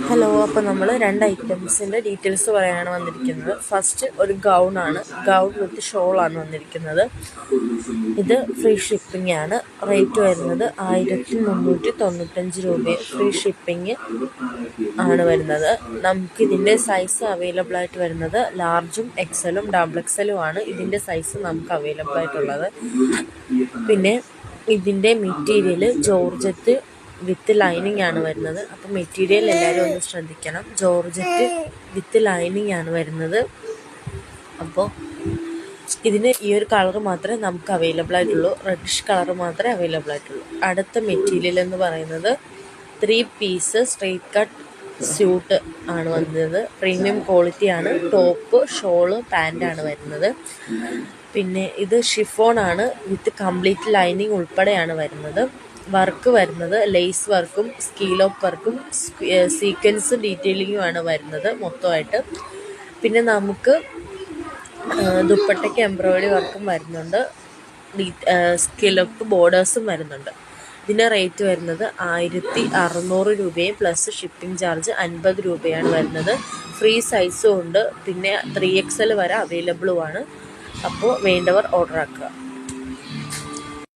Hello അപ്പോൾ നമ്മൾ രണ്ട് ഐറ്റംസിന്റെ ഡീറ്റെയിൽസ് പറയാനാണ് വന്നിരിക്കുന്നത്. ഫസ്റ്റ് ഒരു ഗൗൺ ആണ്. ഗൗൺ വിത്ത് ഷോളാണ് വന്നിരിക്കുന്നത്. ഇത് ഫ്രീ ഷിപ്പിംഗ് ആണ്. റേറ്റ് വരുന്നത് ആയിരത്തി മുന്നൂറ്റി തൊണ്ണൂറ്റഞ്ച് രൂപ ഫ്രീ ഷിപ്പിംഗ് ആണ് വരുന്നത്. നമുക്ക് ഇതിന്റെ സൈസ് അവൈലബിൾ ആയിട്ട് വരുന്നത് ലാർജും എക്സലും ഡബിൾ എക്സലും ആണ്. ഇതിന്റെ സൈസ് നമുക്ക് അവൈലബിൾ ആയിട്ടുള്ളത്. പിന്നെ ഇതിന്റെ മെറ്റീരിയൽ ജോർജറ്റ് വിത്ത് ലൈനിങ് ആണ് വരുന്നത്. അപ്പോൾ മെറ്റീരിയൽ എല്ലാവരും ഒന്ന് ശ്രദ്ധിക്കണം. ജോർജറ്റ് വിത്ത് ലൈനിങ് ആണ് വരുന്നത്. അപ്പോൾ ഇതിന് ഈ ഒരു കളർ മാത്രമേ നമുക്ക് അവൈലബിൾ ആയിട്ടുള്ളൂ. റെഡിഷ് കളർ മാത്രമേ അവൈലബിൾ ആയിട്ടുള്ളൂ. അടുത്ത മെറ്റീരിയൽ എന്ന് പറയുന്നത് three piece straight cut suit ആണ് വന്നത്. പ്രീമിയം ക്വാളിറ്റി ആണ്. ടോപ്പ് ഷോൾ ആണ് വരുന്നത്. പിന്നെ ഇത് ഷിഫോൺ ആണ്. വിത്ത് കംപ്ലീറ്റ് ലൈനിങ് ഉൾപ്പെടെയാണ് വരുന്നത്. വർക്ക് വരുന്നത് ലേസ് വർക്കും സ്കീലോപ്പ് വർക്കും സീക്വൻസ് ഡീറ്റെയിലിങ്ങുമാണ് വരുന്നത് മൊത്തമായിട്ട്. പിന്നെ നമുക്ക് ദുപ്പട്ടയ്ക്ക് എംബ്രോയിഡറി വർക്കും വരുന്നുണ്ട്. സ്കിലപ്പ് ബോർഡേഴ്സും വരുന്നുണ്ട്. ഇതിന്റെ റേറ്റ് വരുന്നത് ആയിരത്തി അറുന്നൂറ് രൂപയും പ്ലസ് ഷിപ്പിംഗ് ചാർജ് അൻപത് രൂപയാണ് വരുന്നത്. ഫ്രീ സൈസും ഉണ്ട്. പിന്നെ ത്രീ എക്സ് എൽ വരെ അവൈലബിളുമാണ് അപ്പോൾ വേണ്ടവർ ഓർഡർ ആക്കുക.